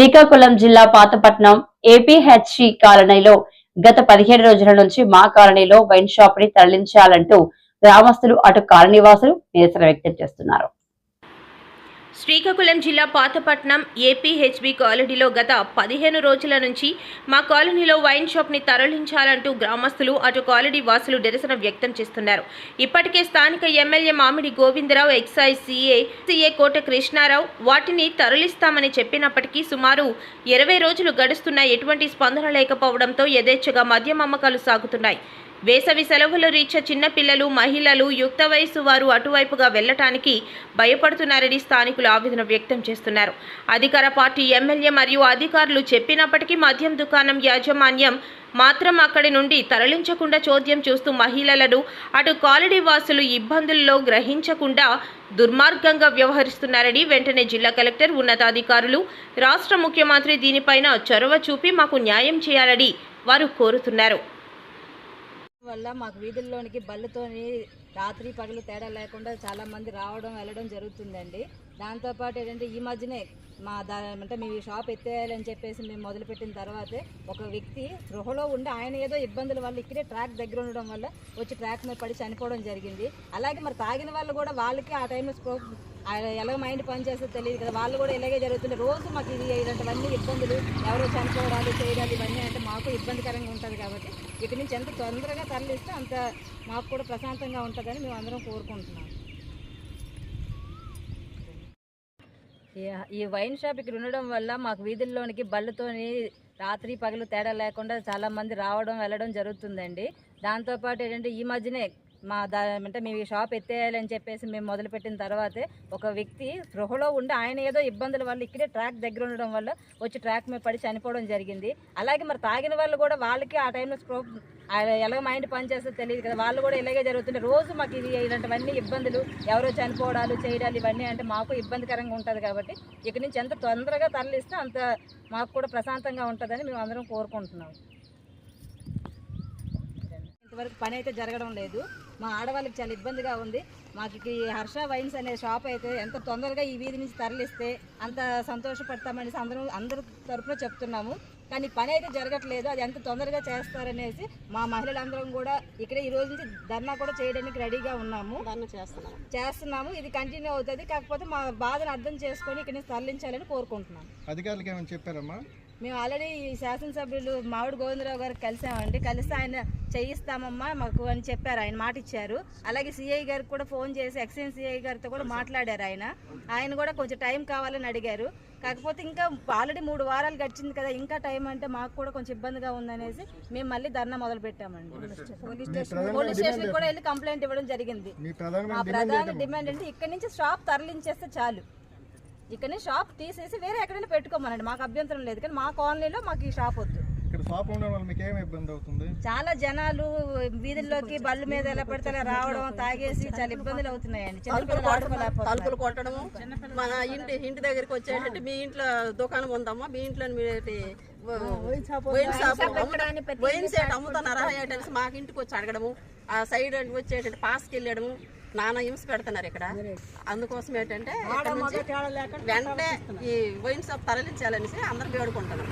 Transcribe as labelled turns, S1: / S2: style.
S1: శ్రీకాకుళం జిల్లా పాతపట్నం ఏపీహెచ్సి కాలనీలో గత పదిహేడు రోజుల నుంచి మా కాలనీలో వైన్ షాప్ని తరలించాలంటూ గ్రామస్తులు అటు కాలనీవాసులు నిరసన వ్యక్తం చేస్తున్నారు.
S2: శ్రీకాకుళం జిల్లా పాతపట్నం ఏపీహెచ్బి కాలనీలో గత పదిహేను రోజుల నుంచి మా కాలనీలో వైన్ షాప్ని తరలించాలంటూ గ్రామస్తులు అటు కాలనీ వాసులు నిరసన వ్యక్తం చేస్తున్నారు. ఇప్పటికే స్థానిక MLA Mamidi Govindarao excise CA CA Kota Krishnarao వాటిని తరలిస్తామని చెప్పినప్పటికీ సుమారు ఇరవై రోజులు గడుస్తున్నా ఎటువంటి స్పందన లేకపోవడంతో యథేచ్ఛగా మద్యం అమ్మకాలు సాగుతున్నాయి. వేసవి సెలవుల రీత్యా చిన్నపిల్లలు మహిళలు యుక్త వయసు వారు అటువైపుగా వెళ్ళటానికి భయపడుతున్నారని స్థానికులు ఆవేదన వ్యక్తం చేస్తున్నారు. అధికార పార్టీ ఎమ్మెల్యే మరియు అధికారులు చెప్పినప్పటికీ మద్యం దుకాణం యాజమాన్యం మాత్రం అక్కడి నుండి తరలించకుండా చోద్యం చూస్తూ మహిళలను అటు కాలనీ వాసులు ఇబ్బందుల్లో గ్రహించకుండా దుర్మార్గంగా వ్యవహరిస్తున్నారని వెంటనే జిల్లా కలెక్టర్ ఉన్నతాధికారులు రాష్ట్ర ముఖ్యమంత్రి దీనిపైన చొరవ చూపి మాకు న్యాయం చేయాలని వారు కోరుతున్నారు.
S3: వల్ల మాకు వీధుల్లోనికి బళ్ళతోని రాత్రి పగలు తేడా లేకుండా చాలా మంది రావడం వెళ్ళడం జరుగుతుందండి. దాంతోపాటు ఏంటంటే ఈ మధ్యనే మా దా అంటే మీ షాప్ ఎత్తేయాలని చెప్పేసి మేము మొదలుపెట్టిన తర్వాతే ఒక వ్యక్తి గృహలో ఉండి ఆయన ఏదో ఇబ్బందుల వల్ల ఇక్కడే ట్రాక్ దగ్గర ఉండడం వల్ల వచ్చి ట్రాక్ మీద పడి చనిపోవడం జరిగింది. అలాగే మరి తాగిన వాళ్ళు కూడా వాళ్ళకి ఆ టైంలో స్ప్రో ఎలా మైండ్ పనిచేస్తుందో తెలియదు కదా. వాళ్ళు కూడా ఇలాగే జరుగుతుంది రోజు మాకు ఇది ఇలాంటివన్నీ ఇబ్బందులు. ఎవరో చనిపోవడాలు చేయడాలు ఇవన్నీ అంటే మాకు ఇబ్బందికరంగా ఉంటుంది కాబట్టి ఇక్కడి నుంచి ఎంత తొందరగా తరలిస్తే అంత మాకు కూడా ప్రశాంతంగా ఉంటుందని మేము అందరం కోరుకుంటున్నాం. ఈ- ఈ వైన్ షాప్ ఇక్కడ ఉండడం వల్ల మాకు వీధుల్లోనికి బళ్ళతోని రాత్రి పగలు తేడా లేకుండా చాలామంది రావడం వెళ్ళడం జరుగుతుందండి. దాంతోపాటు ఏంటంటే ఈ మధ్యనే మా దా అంటే మీ షాప్ ఎత్తేయాలని చెప్పేసి మేము మొదలుపెట్టిన తర్వాతే ఒక వ్యక్తి గృహలో ఉండి ఆయన ఏదో ఇబ్బందుల వల్ల ఇక్కడే ట్రాక్ దగ్గర ఉండడం వల్ల వచ్చి ట్రాక్ మీద పడి చనిపోవడం జరిగింది. అలాగే మరి తాగిన వాళ్ళు కూడా వాళ్ళకి ఆ టైంలో స్ప్రో ఎలా మైండ్ పనిచేస్తే తెలియదు కదా. వాళ్ళు కూడా ఇలాగే జరుగుతుంది రోజు మాకు ఇది ఇలాంటివన్నీ ఇబ్బందులు ఎవరో చనిపోవడాలు చేయడాలు ఇవన్నీ అంటే మాకు ఇబ్బందికరంగా ఉంటుంది కాబట్టి ఇక్కడి నుంచి ఎంత తొందరగా తరలిస్తే అంత మాకు కూడా ప్రశాంతంగా ఉంటుందని మేము అందరం కోరుకుంటున్నాం. ఇంతవరకు పని అయితే జరగడం లేదు. మా ఆడవాళ్ళకి చాలా ఇబ్బందిగా ఉంది. మాకు ఈ హర్ష వైన్స్ అనే షాప్ అయితే ఎంత తొందరగా ఈ వీధి నుంచి తరలిస్తే అంత సంతోషపడతామనేసి అందరం అందరి తరపున చెప్తున్నాము. కానీ పని అయితే జరగట్లేదు. అది ఎంత తొందరగా చేస్తారనేసి మా మహిళలందరం కూడా ఇక్కడే ఈ రోజు నుంచి ధర్నా కూడా చేయడానికి రెడీగా ఉన్నాము. చేస్తున్నాము. చేస్తున్నాము. ఇది కంటిన్యూ అవుతుంది. కాకపోతే మా బాధను అర్థం చేసుకొని ఇక్కడ నుంచి తరలించాలని కోరుకుంటున్నాం
S4: అధికారులకు ఏమైనా చెప్పారమ్మా?
S3: మేము ఆల్రెడీ ఈ శాసనసభ్యులు మామిడి గోవిందరావు గారికి కలిసామండి. కలిస్తే ఆయన చేయిస్తామమ్మా మాకు అని చెప్పారు. ఆయన మాట ఇచ్చారు. అలాగే సిఐ గారికి కూడా ఫోన్ చేసి ఎక్సైజ్ సిఐ గారితో కూడా మాట్లాడారు ఆయన. ఆయన కూడా కొంచెం టైం కావాలని అడిగారు. కాకపోతే ఇంకా ఆల్రెడీ మూడు వారాలు గడిచింది కదా. ఇంకా టైం అంటే మాకు కూడా కొంచెం ఇబ్బందిగా ఉందనేసి మేము మళ్ళీ ధర్నా మొదలు పెట్టామండి. Police station. పోలీస్ స్టేషన్ కూడా వెళ్ళి కంప్లైంట్ ఇవ్వడం జరిగింది.
S4: మీ
S3: ప్రధాన డిమాండ్ అంటే ఇక్కడి నుంచి షాప్ తరలించేస్తే చాలు. ఇక్కడ షాప్ తీసేసి వేరే ఎక్కడైనా పెట్టుకోమనండి. మాకు అభ్యంతరం లేదు. కానీ మా కాలనీలో మాకు ఈ షాప్ వద్దు.
S4: ఇక్కడ షాప్ ఉండడం వల్ల మీకు ఏమి ఇబ్బంది అవుతుంది?
S3: చాలా జనాలు వీధుల్లోకి బళ్ళు మీద ఎలా పడితే అలా రావడం తాగేసి చాలా ఇబ్బందులు అవుతున్నాయండి.
S5: తలుపులు కొట్టడము. మన ఇంటి ఇంటి దగ్గరికి వచ్చేటట్టు మీ ఇంట్లో దుకాణం ఉందమ్మా. మీ ఇంట్లో మీరు వైన్ షాప్ అమ్ముతున్నారా మాకు ఇంటికి వచ్చి అడగడము. ఆ సైడ్ వచ్చేటట్టు పాస్కి వెళ్ళడము. నానా హింస పెడుతున్నారు ఇక్కడ. అందుకోసం ఏంటంటే వెంటనే ఈ వైన్ షాప్ తరలించాలనేసి అందరం వేడుకుంటున్నాం